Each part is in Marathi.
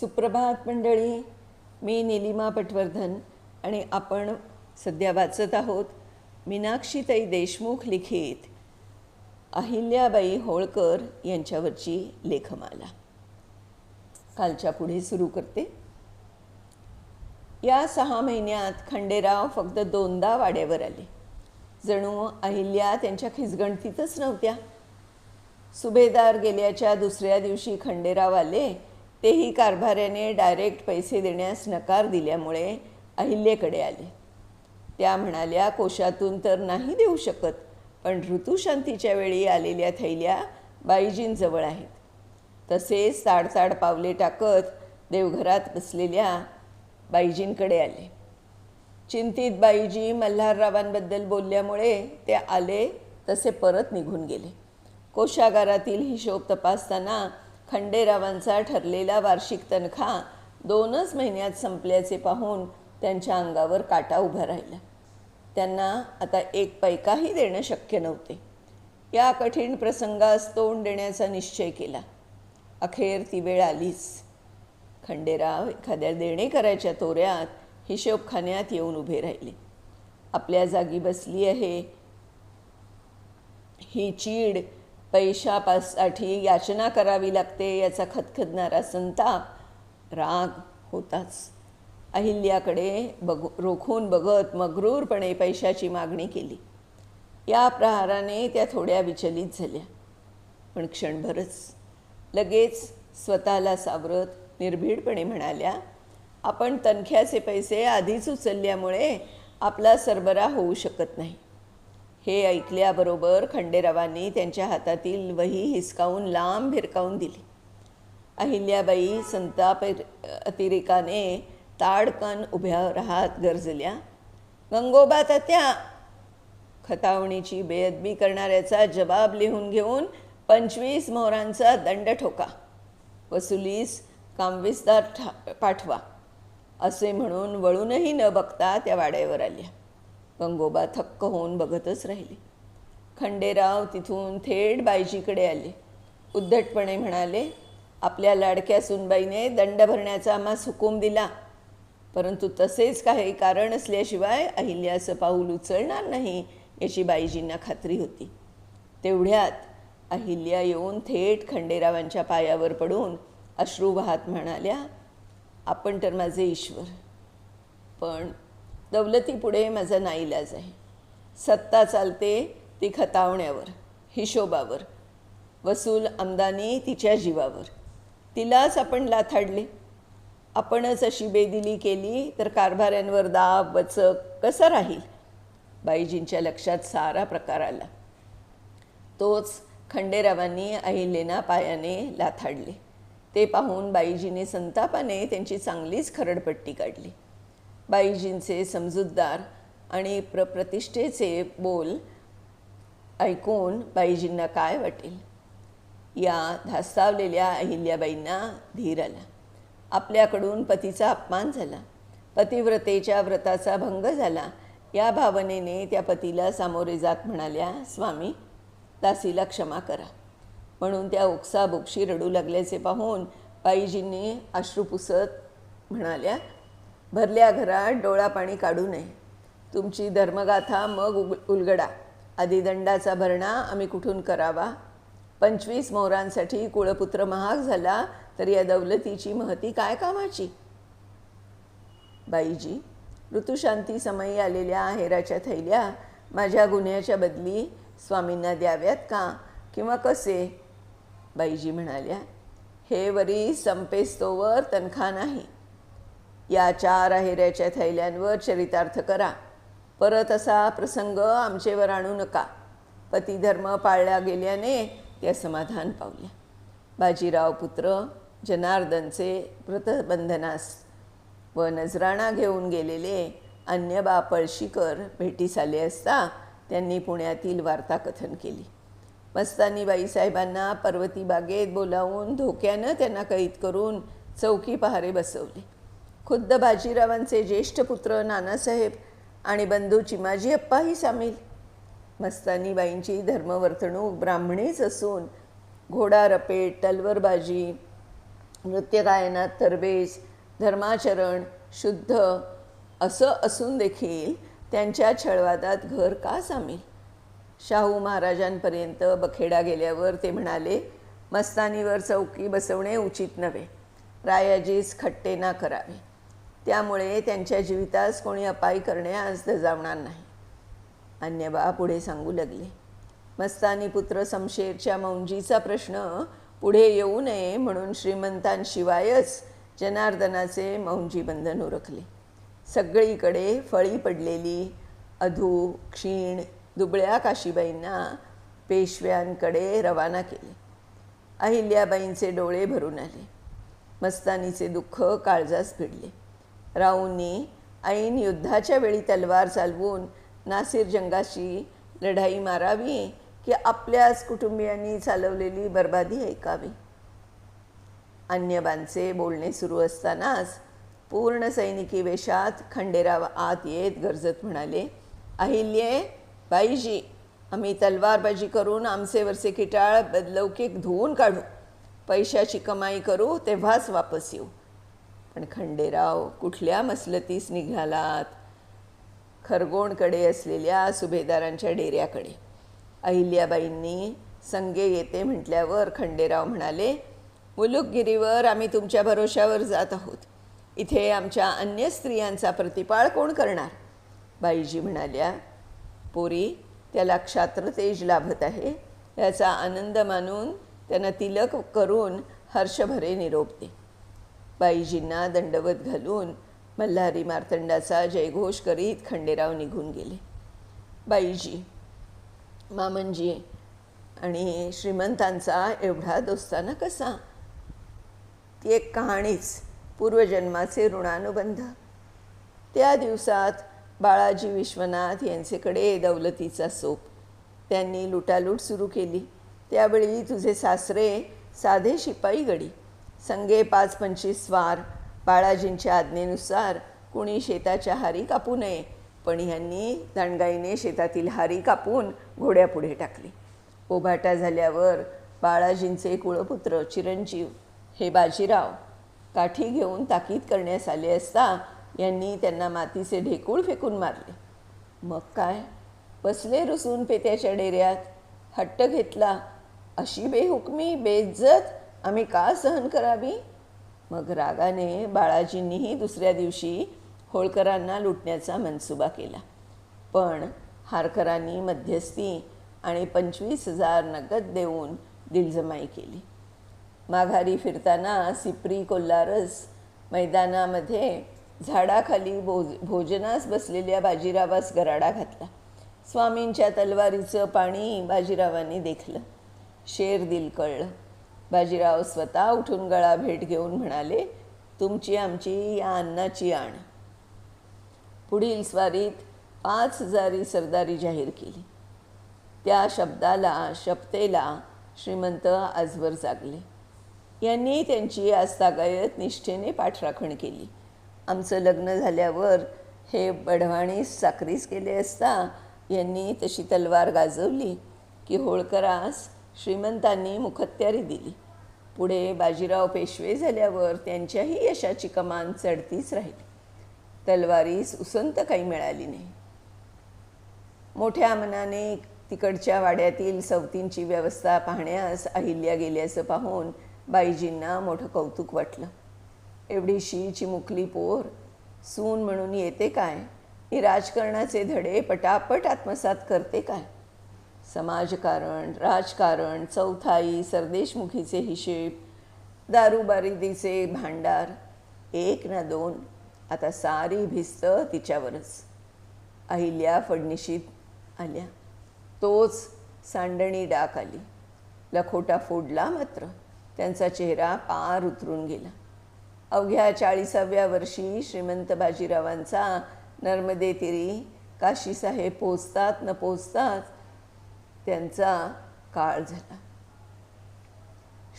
सुप्रभात मंडळी. मी निलिमा पटवर्धन आणि आपण सध्या वाचत आहोत मीनाक्षीताई देशमुख लिखित अहिल्याबाई होळकर यांच्यावरची लेखमाला. कालच्या पुढे सुरू करते. या सहा महिन्यात खंडेराव फक्त दोनदा वाड्यावर आले. जणू अहिल्या त्यांच्या खिसगणतीतच नव्हत्या. सुभेदार गेल्याच्या दुसऱ्या दिवशी खंडेराव आले तेही कारभाऱ्याने डायरेक्ट पैसे देण्यास नकार दिल्यामुळे अहिल्येकडे आले. त्या म्हणाल्या कोशातून तर नाही देऊ शकत पण ऋतुशांतीच्या वेळी आलेल्या थैल्या बाईजींजवळ आहेत. तसेच ताडताड पावले टाकत देवघरात बसलेल्या बाईजींकडे आले. चिंतित बाईजी मल्हाररावांबद्दल बोलल्यामुळे ते आले तसे परत निघून गेले. कोशागारातील हिशोब तपासताना खंडेरावांचा ठरलेला वार्षिक तनखा दोनच महिन्यात संपल्याचे पाहून त्यांच्या अंगावर काटा उभा राहिला. त्यांना आता एक पैकाही देणं शक्य नव्हते. या कठीण प्रसंगास तोंड देण्याचा निश्चय केला. अखेर ती वेळ आलीच. खंडेराव एखाद्या देणेकराच्या तोऱ्यात हिशोबखान्यात येऊन उभे राहिले. आपल्या जागी बसली आहे. ही चीड पैशापासाठी याचना करावी लागते याचा खदखदणारा संताप राग होताच. अहिल्याकडे बघ रोखून बघत मगरूरपणे पैशाची मागणी केली. या प्रहाराने त्या थोड्या विचलित झाल्या. पण क्षणभरच. लगेच स्वतःला सावरत निर्भीडपणे म्हणाल्या आपण तनख्याचे पैसे आधीच उचलल्यामुळे आपला सरबरा होऊ शकत नाही. हे ऐकल्याबरोबर खंडेरावांनी त्यांच्या हातातील वही हिसकावून लांब भिरकावून दिली. अहिल्याबाई संताप अतिरेकाने ताडकन उभ्या राहत गरजल्या गंगोबा त्या खतावणीची बेअदबी करणाऱ्याचा जबाब लिहून घेऊन पंचवीस मोहरांचा दंड ठोका वसुलीस कामविस्तार ठा पाठवा असे म्हणून वळूनही न बघता त्या वाड्यावर आल्या. गंगोबा थक्क होऊन बघतच राहिले. खंडेराव तिथून थेट बाईजीकडे आले. उद्धटपणे म्हणाले आपल्या लाडक्या सुनबाईने दंड भरण्याचा आम्हास हुकूम दिला. परंतु तसेच काही कारण असल्याशिवाय अहिल्याचं पाऊल उचलणार नाही याची बाईजींना खात्री होती. तेवढ्यात अहिल्या येऊन थेट खंडेरावांच्या पायावर पडून अश्रू वाहत म्हणाल्या आपण तर माझे ईश्वर. पण दौलतीपुढे माझा नाईलाज आहे. सत्ता चालते ती खतावण्यावर हिशोबावर. वसूल आमदानी तिच्या जीवावर. तिलाच आपण लाथाडले. आपणच अशी बेदिली केली तर कारभाऱ्यांवर दाब वचक कसं राहील? बाईजींच्या लक्षात सारा प्रकार आला. तोच खंडेरावांनी अहिलेना पायाने लाथाडले. ते पाहून बाईजीने संतापाने त्यांची चांगलीच खरडपट्टी काढली. बाईजींचे समजूतदार आणि प्रप्रतिष्ठेचे बोल ऐकून बाईजींना काय वाटेल? या धास्तावलेल्या अहिल्याबाईंना धीर आला. आपल्याकडून पतीचा अपमान झाला. पतिव्रतेच्या व्रताचा भंग झाला. या भावनेने त्या पतीला सामोरे जात म्हणाल्या स्वामी दासीला क्षमा करा. म्हणून त्या ओक्साबोक्षी रडू लागल्याचे पाहून बाईजींनी अश्रू पुसत म्हणाल्या भरल्या घरात डोळा पाणी काढू नये. तुमची धर्मगाथा मग उग उलगडा. आदिदंडाचा भरणा आम्ही कुठून करावा? पंचवीस मोहरांसाठी कुळपुत्र महाग झाला तर या दौलतीची महती काय कामाची? बाईजी ऋतुशांती समयी आलेल्या आहेराच्या थैल्या माझ्या गुन्ह्याच्या बदली स्वामींना द्याव्यात का? किंवा कसे? बाईजी म्हणाल्या हे वरी संपेस्तोवर तनखा नाही. या चार आहेऱ्याच्या थैल्यांवर चरितार्थ करा. परत असा प्रसंग आमचेवर आणू नका. पतिधर्म पाळल्या गेल्याने त्या समाधान पावल्या. बाजीराव पुत्र जनार्दनचे व्रतबंधनास व नजराणा घेऊन गेलेले अन्यबा पळशीकर भेटीस आले असता त्यांनी पुण्यातील वार्ताकथन केली. मस्तानी बाईसाहेबांना पर्वती बागेत बोलावून धोक्यानं त्यांना कैद करून चौकी पहारे बसवले. खुद्द बाजीरावांचे ज्येष्ठ पुत्र नानासाहेब आणि बंधू चिमाजी अप्पाही सामील. मस्तानीबाईंची धर्मवर्तणूक ब्राह्मणीच असून घोडा रपेट तलवरबाजी नृत्यगायनात तरबेज धर्माचरण शुद्ध असं असून देखील त्यांच्या छळवादात घर का सामील? शाहू महाराजांपर्यंत बखेडा गेल्यावर ते म्हणाले मस्तानीवर चौकी बसवणे उचित नव्हे. रायाजीस खट्टे ना करावे. त्यामुळे त्यांच्या जीवितास कोणी अपाय करण्यास दजावणार नाही. अन्यबा पुढे सांगू लागले. मस्तानी पुत्र समशेरच्या मौंजीचा प्रश्न पुढे येऊ नये म्हणून श्रीमंतांशिवायच जनार्दनाचे मौंजी बंधन उरकले. सगळीकडे फळी पडलेली अधू क्षीण दुबळ्या काशीबाईंना पेशव्यांकडे रवाना केले. अहिल्याबाईंचे डोळे भरून आले. मस्तानीचे दुःख काळजास भिडले. राऊंनी ऐन युद्धाच्या वेळी तलवार चालवून नासिर जंगाशी लढाई मारावी की आपल्याच कुटुंबियांनी चालवलेली बर्बादी ऐकावी? अन्यबांचे बोलणे सुरू असतानाच पूर्ण सैनिकी वेशात खंडेराव आत येत गरजत म्हणाले अहिल्ये बाईजी आम्ही तलवारबाजी करून आमचे वरचे किटाळ बदलौकिक धुवून काढू. पैशाची कमाई करू तेव्हाच वापस येऊ. पण खंडेराव कुठल्या मसलतीस निघालात? खरगोणकडे असलेल्या सुभेदारांच्या डेऱ्याकडे. अहिल्याबाईंनी संगे येते म्हटल्यावर खंडेराव म्हणाले मुलुकगिरीवर आम्ही तुमच्या भरोशावर जात आहोत. इथे आमच्या अन्य स्त्रियांचा प्रतिपाळ कोण करणार? बाईजी म्हणाल्या पोरी त्याला क्षात्रतेज लाभत आहे. याचा आनंद मानून त्यांना तिलक करून हर्षभरे निरोप दे. बाईजींना दंडवत घालून मल्हारी मार्तंडाचा जयघोष करीत खंडेराव निघून गेले. बाईजी मामनजी आणि श्रीमंतांचा एवढा दोस्ताना कसा? ती एक कहाणीच पूर्वजन्माचे ऋणानुबंध. त्या दिवसात बाळाजी विश्वनाथ यांचेकडे दौलतीचा सोप. त्यांनी लुटालूट सुरू केली. त्यावेळी तुझे सासरे साधे शिपाई गडी. संगे पाच पंचवीस स्वार बाळाजींच्या आज्ञेनुसार कुणी शेताच्या हारी कापू नये. पण ह्यांनी दांडगाईने शेतातील हारी कापून घोड्यापुढे टाकली. ओभाटा झाल्यावर बाळाजींचे कुळपुत्र चिरंजीव हे बाजीराव काठी घेऊन ताकीद करण्यास आले असता यांनी त्यांना मातीचे ढेकूळ फेकून मारले. मग काय? बसले रुसून पेत्याच्या डेऱ्यात. हट्ट घेतला. अशी बेहुकमी बेज्जत आम्ही का सहन करावी? मग रागाने बाळाजींनीही दुसऱ्या दिवशी होळकरांना लुटण्याचा मनसुबा केला. पण हारकरांनी मध्यस्थी आणि पंचवीस हजार नगद देऊन दिलजमाई केली. माघारी फिरताना सिप्री कोल्हारस मैदानामध्ये झाडाखाली भोज भोजनास बसलेल्या बाजीरावास गराडा घातला. स्वामींच्या तलवारीचं पाणी बाजीरावांनी देखलं. शेर दिल कळलं. बाजीराव स्वतः उठून गळा भेट घेऊन म्हणाले तुमची आमची या अन्नाची आण. पुढील स्वारीत पाच हजारी सरदारी जाहीर केली. त्या शब्दाला शपतेला श्रीमंत आजवर जागले. यांनी त्यांची आस्थागायत निष्ठेने पाठराखण केली. आमचं लग्न झाल्यावर हे बढवाणीस साखरीस केले असता यांनी तशी तलवार गाजवली की होळकरास श्रीमंतांनी मुखत्यारी दिली. पुढे बाजीराव पेशवे झाल्यावर त्यांच्याही यशाची कमान चढतीच राहिली. तलवारीस उसंत काही मिळाली नाही. मोठ्या मनाने तिकडच्या वाड्यातील सवतींची व्यवस्था पाहण्यास अहिल्या गेल्याचं पाहून बाईजींना मोठं कौतुक वाटलं. एवढीशी चिमुकली पोर सून म्हणून येते काय? ही राजकारणाचे धडे पटापट आत्मसात करते काय? समाजकारण राजकारण चौथाई सरदेशमुखीचे हिशेब दारूबारिदीचे भांडार एक ना दोन आता सारी भिस्त तिच्यावरच. अहिल्या फडणीशीत आल्या. तोच सांडणी डाक आली. लखोटा फोडला मात्र. त्यांचा चेहरा पार उतरून गेला. अवघ्या चाळीसाव्या वर्षी श्रीमंत बाजीरावांचा नर्मदे तिरी काशीसाहेब पोचतात न पोचतात त्यांचा काळ झाला.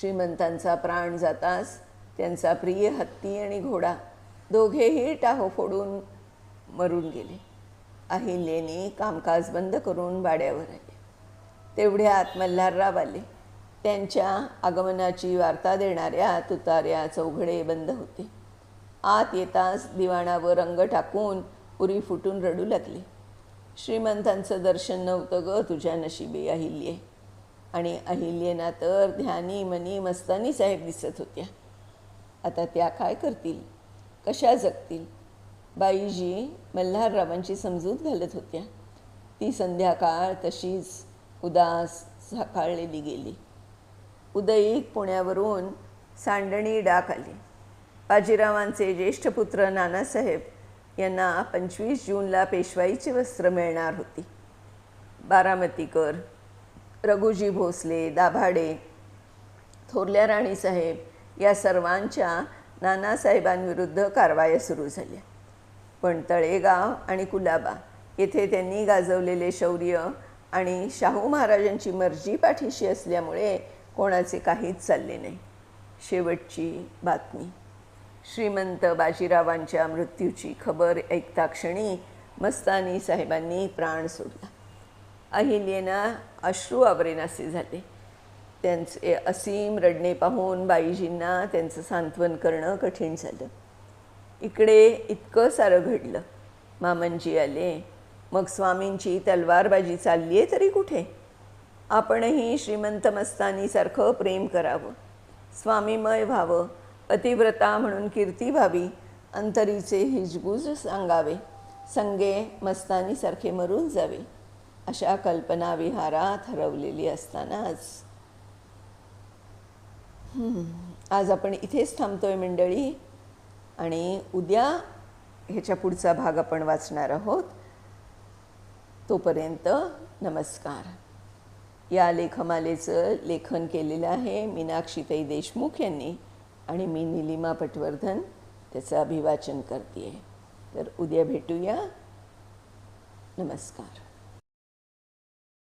श्रीमंतांचा प्राण जाताच त्यांचा प्रिय हत्ती आणि घोडा दोघेही टाहो फोडून मरून गेले. अहिल्याने कामकाज बंद करून वाड्यावर आले. तेवढ्यात मल्हारराव आले. त्यांच्या आगमनाची वार्ता देणाऱ्या तुताऱ्या चौघडे बंद होते. आत येताच दिवाणावर रंग टाकून उरी फुटून रडू लागले. श्रीमंतांचं दर्शन नव्हतं ग तुझ्या नशिबी अहिल्ये. आणि अहिल्येना तर ध्यानी मनी मस्तानी साहेब दिसत होत्या. आता त्या काय करतील? कशा जगतील? बाईजी मल्हाररावांची समजूत घालत होत्या. ती संध्याकाळ तशीच उदास झाकाळलेली गेली. उदयीक पुण्यावरून सांडणी डाक आली. बाजीरावांचे ज्येष्ठ पुत्र नानासाहेब यांना पंचवीस जूनला पेशवाईची वस्त्र मिळणार होती. बारामतीकर रघुजी भोसले दाभाडे थोरल्या राणीसाहेब या सर्वांच्या नानासाहेबांविरुद्ध कारवाया सुरू झाल्या. पण तळेगाव आणि कुलाबा येथे त्यांनी गाजवलेले शौर्य आणि शाहू महाराजांची मर्जी पाठीशी असल्यामुळे कोणाचे काहीच चालले नाही. शेवटची बातमी. श्रीमंत बाजीरावांच्या मृत्यूची खबर ऐकता क्षणी मस्तानी साहेबांनी प्राण सोडला. अहिल्येना अश्रू आवरेनासे झाले. त्यांचे असीम रडणे पाहून बाईजींना त्यांचं सांत्वन करणं कठीण झालं. इकडे इतकं सारं घडलं. मामनजी आले. मग स्वामींची तलवारबाजी चालली आहे तरी कुठे? आपणही श्रीमंत मस्तानीसारखं प्रेम करावं. स्वामीमय व्हावं. पतिव्रता म्हणून कीर्ती व्हावी अंतरीचे हिजगुज सांगावे संगे मस्तानीसारखे मरून जावे अशा कल्पना विहारात हरवलेली असतानाच आज आपण इथेच थांबतोय मंडळी आणि उद्या ह्याच्या पुढचा भाग आपण वाचणार आहोत. तोपर्यंत नमस्कार. या लेखमालेचं लेखन केलेलं आहे मीनाक्षीताई देशमुख यांनी. आणि मी निलिमा पटवर्धन त्याचं अभिवाचन करते आहे तर उद्या भेटूया. नमस्कार.